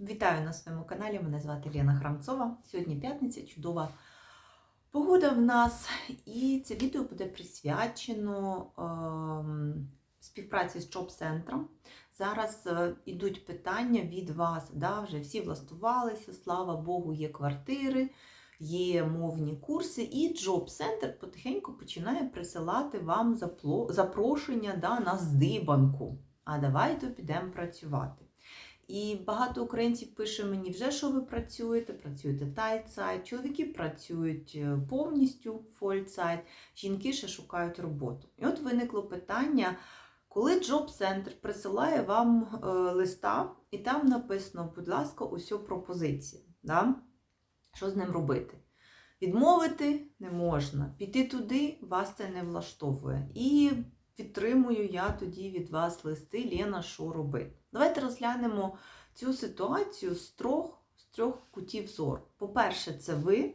Вітаю на своєму каналі. Мене звати Лена Храмцова. Сьогодні п'ятниця, чудова погода в нас. І це відео буде присвячено ем, співпраці з Джоб-центром. Зараз е, ідуть питання від вас. Да, вже всі влаштувалися, слава Богу, є квартири, є мовні курси, і Джоб-центр потихеньку починає присилати вам запрошення да, на здибанку. А давайте підемо працювати. І багато українців пише мені, вже що ви працюєте, працюєте тайт-сайт, чоловіки працюють е, повністю фольт-сайт, жінки ще шукають роботу. І от виникло питання, коли Джоб-центр присилає вам е, листа, і там написано, будь ласка, ось пропозиція. Да? Що з ним робити? Відмовити не можна, піти туди, вас це не влаштовує. І підтримую я тоді від вас листи, Лена, що робити. Давайте розглянемо цю ситуацію з трьох, з трьох кутів зору. По-перше, це ви,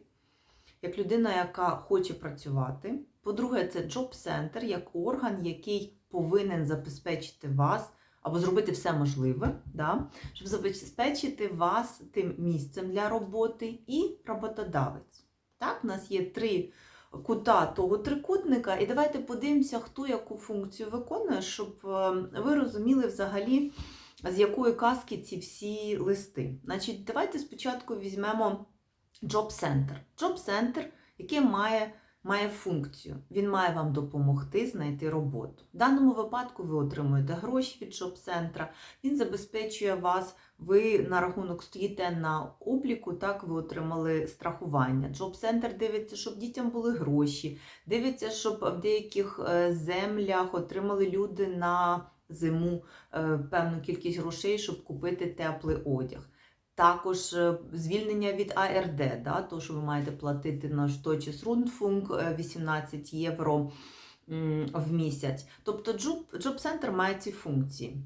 як людина, яка хоче працювати. По-друге, це джоб-центр, як орган, який повинен забезпечити вас або зробити все можливе, да? щоб забезпечити вас тим місцем для роботи і роботодавець. Так, у нас є три кута того трикутника, і давайте подивимося, хто яку функцію виконує, щоб е, ви розуміли взагалі, з якої казки ці всі листи. Значить, давайте спочатку візьмемо Job-центр. Job-центр, який має, має функцію. Він має вам допомогти знайти роботу. В даному випадку ви отримуєте гроші від Job-центра, він забезпечує вас, ви на рахунок стоїте на обліку, так ви отримали страхування. Job-центр дивиться, щоб дітям були гроші, дивиться, щоб в деяких е, землях отримали люди на зиму е, певну кількість грошей, щоб купити теплий одяг. Також е, звільнення від АРД, да, то, що ви маєте платити на Шточіс-Рундфунг 18 євро в місяць. Тобто Job, Center має ці функції.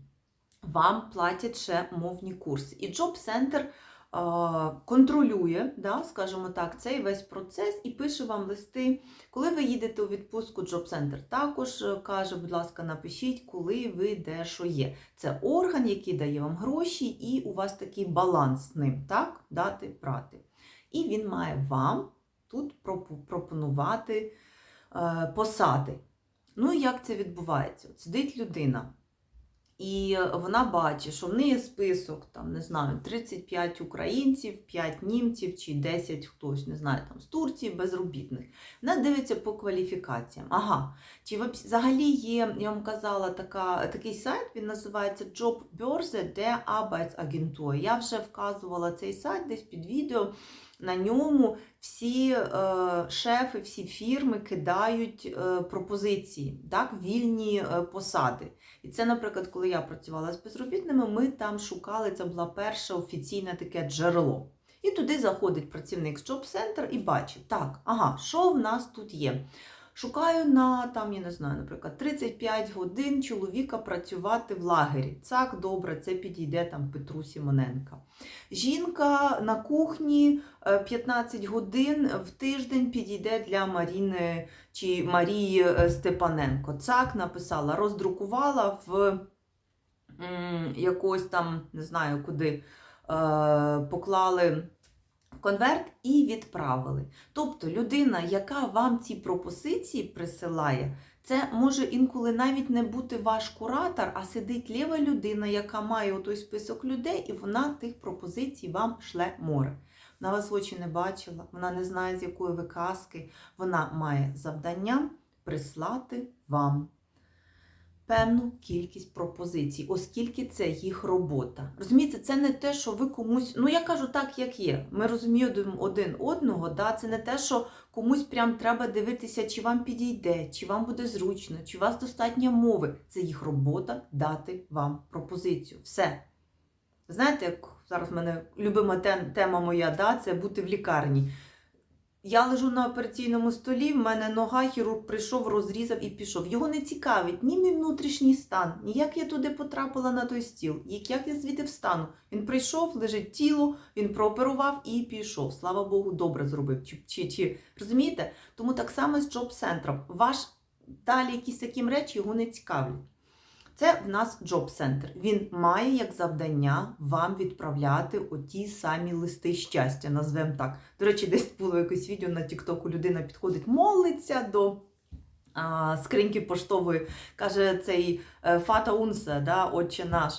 Вам платять ще мовні курси. І Job Center е, контролює, да, скажімо так, цей весь процес і пише вам листи. Коли ви їдете у відпустку, Center також е, каже, будь ласка, напишіть, коли ви де що є. Це орган, який дає вам гроші, і у вас такий баланс з ним, так? Дати, брати. І він має вам тут пропонувати е, посади. Ну і як це відбувається? От сидить людина. І вона бачить, що в неї список, там, не знаю, 35 українців, 5 німців чи 10 хтось, не знаю, там з Турції безробітних. Вона дивиться по кваліфікаціям. Ага, чи взагалі є, я вам казала, така, такий сайт, він називається Jobbörse der Arbeitsagentur. Я вже вказувала цей сайт десь під відео. На ньому всі е, шефи, всі фірми кидають е, пропозиції, так, вільні е, посади. І це, наприклад, коли я працювала з безробітними, ми там шукали, це була перше офіційне таке джерело. І туди заходить працівник з Job Center і бачить, так, ага, що в нас тут є? Шукаю на там, я не знаю, наприклад, 35 годин чоловіка працювати в лагері. Так, добре, це підійде там Петру Сімоненка. Жінка на кухні е, 15 годин в тиждень підійде для Маріни чи Марії е, Степаненко. Цак написала, роздрукувала в якось там, не знаю куди, е, поклали конверт і відправили. Тобто людина, яка вам ці пропозиції присилає, це може інколи навіть не бути ваш куратор, а сидить ліва людина, яка має той список людей, і вона тих пропозицій вам шле море. Вона вас очі не бачила, вона не знає, з якої ви казки. Вона має завдання прислати вам певну кількість пропозицій, оскільки це їх робота. Розумієте, це не те, що ви комусь. Ну я кажу так, як є. Ми розуміємо один одного. Да? Це не те, що комусь прям треба дивитися, чи вам підійде, чи вам буде зручно, чи у вас достатньо мови. Це їх робота дати вам пропозицію. Все. Знаєте, як зараз в мене любима тема моя, да, це бути в лікарні. Я лежу на операційному столі, в мене нога, хірург прийшов, розрізав і пішов. Його не цікавить ні мій внутрішній стан, ні як я туди потрапила на той стіл, як я звідти встану. Він прийшов, лежить тіло, він прооперував і пішов. Слава Богу, добре зробив. Чи, чи, чи. Розумієте? Тому так само з джоб-центром. Ваш далі якісь такі речі його не цікавлять. Це в нас Job Center. Він має як завдання вам відправляти оті самі листи щастя, назвемо так. До речі, десь було якесь відео на Тіктоку, людина підходить, молиться до скриньки поштової, каже цей е, Фата Унса, да, отче наш.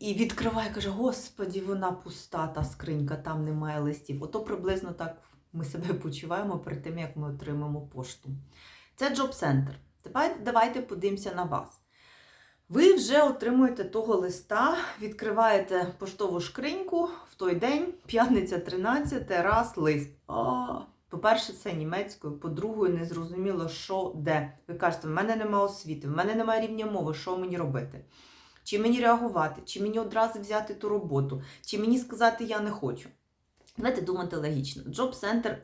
І відкриває, каже: Господі, вона пуста, та скринька, там немає листів. Ото приблизно так ми себе почуваємо перед тим, як ми отримаємо пошту. Це Job Center. Тепер давайте подивимося на вас. Ви вже отримуєте того листа, відкриваєте поштову шкриньку в той день, п'ятниця 13, раз лист. По-перше, це німецькою, по-друге, не зрозуміло, що де. Ви кажете, в мене немає освіти, в мене немає рівня мови, що мені робити? Чи мені реагувати, чи мені одразу взяти ту роботу, чи мені сказати я не хочу. Давайте думати логічно. Center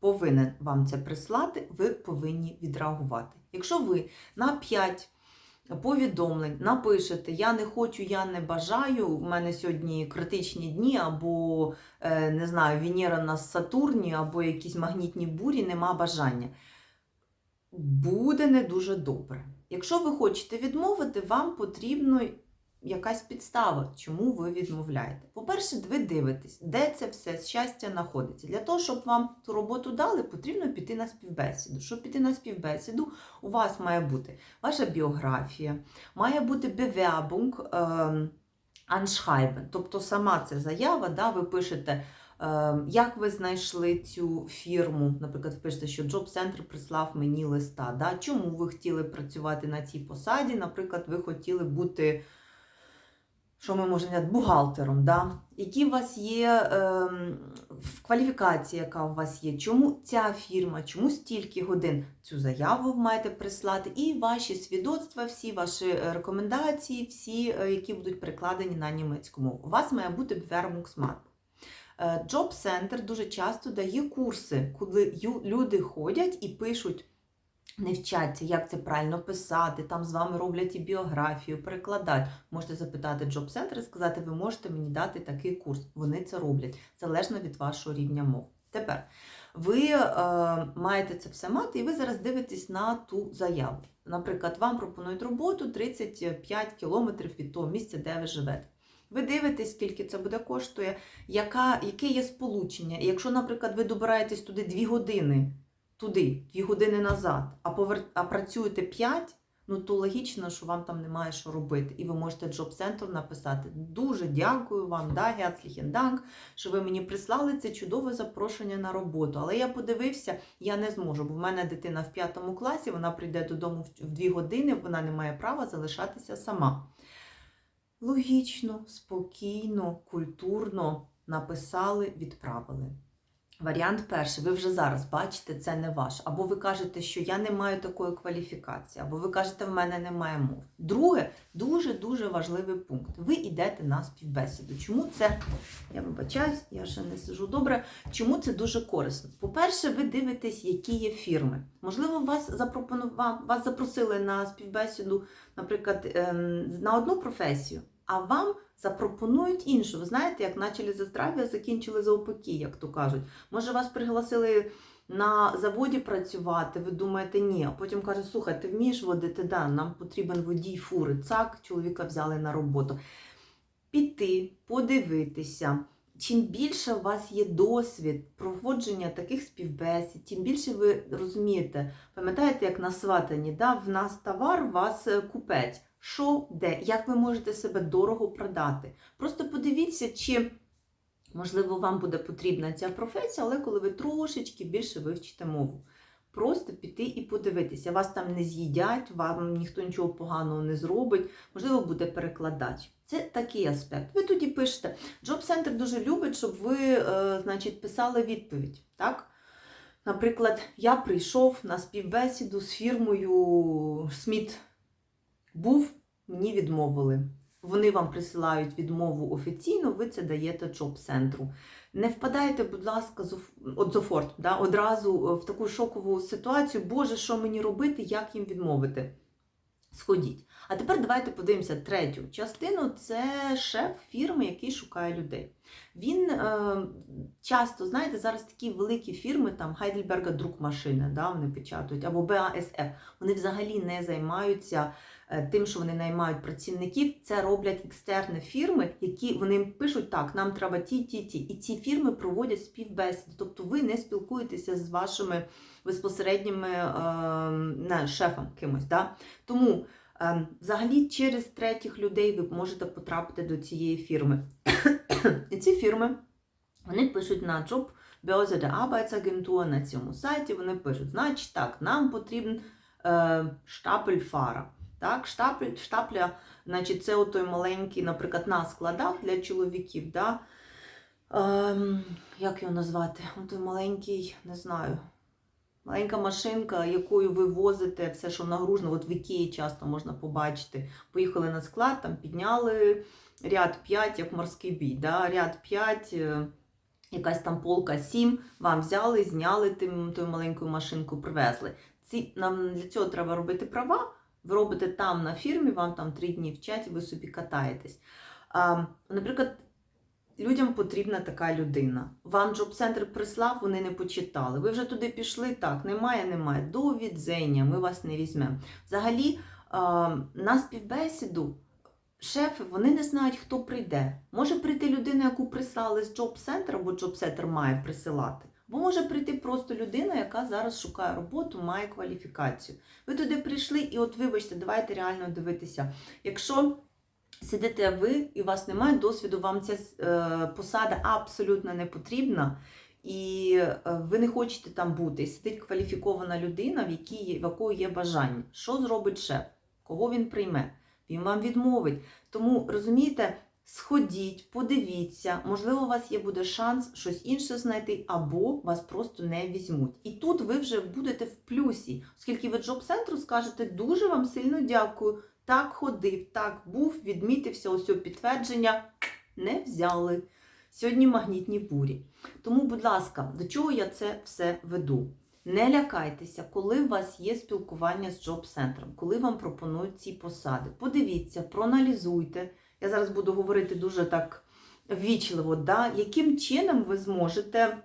повинен вам це прислати, ви повинні відреагувати. Якщо ви на 5 повідомлень напишете Я не хочу, я не бажаю, в мене сьогодні критичні дні, або е, не знаю, Венера на Сатурні, або якісь магнітні бурі, нема бажання. Буде не дуже добре. Якщо ви хочете відмовити, вам потрібно якась підстава, чому ви відмовляєте. По-перше, ви дивитесь, де це все щастя знаходиться. Для того, щоб вам ту роботу дали, потрібно піти на співбесіду. Щоб піти на співбесіду, у вас має бути ваша біографія, має бути Bewerbung, ем, Anschreiben, тобто сама ця заява, да, ви пишете. ем, Як ви знайшли цю фірму? Наприклад, ви пишете, що Job Center прислав мені листа. Да? Чому ви хотіли працювати на цій посаді? Наприклад, ви хотіли бути що ми можемо сказати, бухгалтером, да? які у вас є ем, кваліфікація, яка у вас є, чому ця фірма, чому стільки годин цю заяву ви маєте прислати, і ваші свідоцтва, всі ваші е, рекомендації, всі, е, які будуть перекладені на німецьку мову. У вас має бути Bewerbungsmappe. Е, Center дуже часто дає курси, коли люди ходять і пишуть не вчаться, як це правильно писати, там з вами роблять і біографію, перекладають. Можете запитати Center і сказати, ви можете мені дати такий курс. Вони це роблять, залежно від вашого рівня мов. Тепер ви е, маєте це все мати, і ви зараз дивитесь на ту заяву. Наприклад, вам пропонують роботу 35 кілометрів від того місця, де ви живете. Ви дивитесь, скільки це буде коштує, яка, яке є сполучення. І якщо, наприклад, ви добираєтесь туди 2 години, туди, 2 години назад, а, повер... а працюєте 5, ну то логічно, що вам там немає що робити. І ви можете Job Center написати Дуже дякую вам, да, herzlichen що ви мені прислали це чудове запрошення на роботу. Але я подивився, я не зможу, бо в мене дитина в п'ятому класі, вона прийде додому в 2 години, вона не має права залишатися сама. Логічно, спокійно, культурно написали, відправили. Варіант перший, ви вже зараз бачите, це не ваш. Або ви кажете, що я не маю такої кваліфікації, або ви кажете, в мене немає мов. Друге, дуже-дуже важливий пункт. Ви йдете на співбесіду. Чому це, я вибачаюсь, я ще не сижу добре. Чому це дуже корисно? По-перше, ви дивитесь, які є фірми. Можливо, вас запропонував, вас запросили на співбесіду, наприклад, ем, на одну професію, а вам запропонують іншу. Ви знаєте, як почали за здрав'я, закінчили за опеки, як то кажуть. Може, вас пригласили на заводі працювати, ви думаєте, ні. А потім кажуть, слухай, ти вмієш водити, да, нам потрібен водій фури. Цак, чоловіка взяли на роботу. Піти, подивитися. Чим більше у вас є досвід проходження таких співбесід, тим більше ви розумієте, пам'ятаєте, як на сватанні, да? в нас товар, у вас е, купець. Що, де, як ви можете себе дорого продати. Просто подивіться, чи, можливо, вам буде потрібна ця професія, але коли ви трошечки більше вивчите мову. Просто піти і подивитися. Вас там не з'їдять, вам ніхто нічого поганого не зробить, можливо, буде перекладач. Це такий аспект. Ви тоді пишете. Job Center дуже любить, щоб ви е, значить, писали відповідь. Так? Наприклад, я прийшов на співбесіду з фірмою Сміт був, мені відмовили. Вони вам присилають відмову офіційно, ви це даєте джоб-центру. Не впадайте, будь ласка, от Зофорт, да, одразу е, в таку шокову ситуацію, Боже, що мені робити, як їм відмовити? Сходіть. А тепер давайте подивимося третю частину. Це шеф фірми, який шукає людей. Він е, часто, знаєте, зараз такі великі фірми, там Heidelberger Druckmaschine, да, вони печатають, або BASF, вони взагалі не займаються тим, що вони наймають працівників, це роблять екстерні фірми, які вони пишуть так, нам треба ті, ті, ті. І ці фірми проводять співбесіди. Тобто ви не спілкуєтеся з вашими безпосередніми е, не, шефом кимось. Да? Тому е, взагалі через третіх людей ви можете потрапити до цієї фірми. І ці фірми вони пишуть на job Börse der Arbeitsagentur на цьому сайті. Вони пишуть, значить так, нам потрібен е, штапельфара. Так, штапель, штапля, значить, це той маленький, наприклад, на складах для чоловіків. Да? Ем, як його назвати? Той маленький, не знаю. Маленька машинка, якою ви возите все, що нагружено, от в Ікеї часто можна побачити. Поїхали на склад, там підняли ряд 5, як морський бій. Да? Ряд 5, е, якась там полка 7, вам взяли, зняли тим, тою маленькою машинку, привезли. Ці, нам для цього треба робити права. Ви робите там на фірмі, вам там 3 дні вчать, і ви собі катаєтесь. А, наприклад, людям потрібна така людина. Вам джоб-центр прислав, вони не почитали. Ви вже туди пішли, так, немає, немає. До відзення, ми вас не візьмемо. Взагалі, а, на співбесіду шефи вони не знають, хто прийде. Може прийти людина, яку прислали з джоб-центру, бо джоб-центр має присилати. Бо може прийти просто людина, яка зараз шукає роботу, має кваліфікацію. Ви туди прийшли, і от, вибачте, давайте реально дивитися. Якщо сидите ви і у вас немає досвіду, вам ця е, посада абсолютно не потрібна, і е, ви не хочете там бути. І сидить кваліфікована людина, в, якій, є- в якої є бажання. Що зробить шеф? Кого він прийме? Він вам відмовить. Тому розумієте, сходіть, подивіться, можливо, у вас є буде шанс щось інше знайти, або вас просто не візьмуть. І тут ви вже будете в плюсі, оскільки ви джоб-центру скажете дуже вам сильно дякую. Так ходив, так був, відмітився, ось підтвердження. Не взяли. Сьогодні магнітні бурі. Тому, будь ласка, до чого я це все веду? Не лякайтеся, коли у вас є спілкування з джоб-центром, коли вам пропонують ці посади. Подивіться, проаналізуйте. Я зараз буду говорити дуже так ввічливо, да? яким чином ви зможете,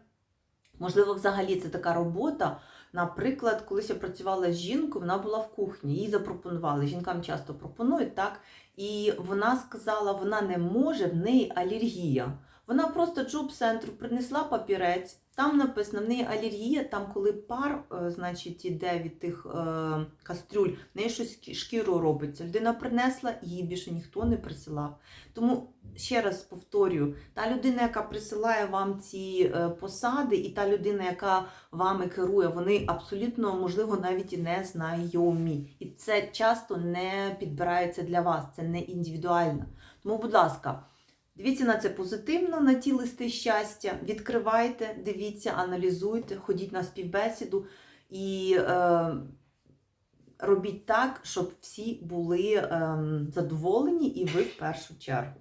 можливо, взагалі це така робота. Наприклад, колись я працювала з жінкою, вона була в кухні, їй запропонували. Жінкам часто пропонують, так? І вона сказала, вона не може, в неї алергія. Вона просто джоб-центру принесла папірець, там написано, в неї алергія, там коли пар, е, значить, іде від тих е, кастрюль, в неї щось з шкірою робиться. Людина принесла, її більше ніхто не присилав. Тому ще раз повторюю, та людина, яка присилає вам ці е, посади, і та людина, яка вами керує, вони абсолютно, можливо, навіть і не знайомі. І це часто не підбирається для вас, це не індивідуально. Тому, будь ласка. Дивіться на це позитивно, на ті листи щастя, відкривайте, дивіться, аналізуйте, ходіть на співбесіду і е, робіть так, щоб всі були е, задоволені і ви в першу чергу.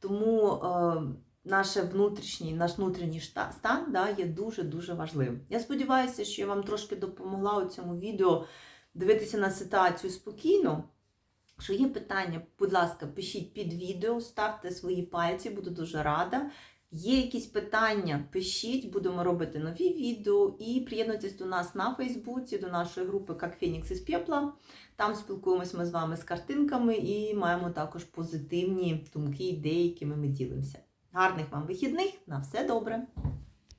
Тому е, наше внутрішній, наш внутрішній стан да, є дуже-дуже важливим. Я сподіваюся, що я вам трошки допомогла у цьому відео дивитися на ситуацію спокійно. Якщо є питання, будь ласка, пишіть під відео, ставте свої пальці, буду дуже рада. Є якісь питання, пишіть, будемо робити нові відео і приєднуйтесь до нас на Фейсбуці, до нашої групи Как Фенікс із Пепла. Там спілкуємось ми з вами з картинками і маємо також позитивні думки, ідеї, якими ми ділимося. Гарних вам вихідних! На все добре!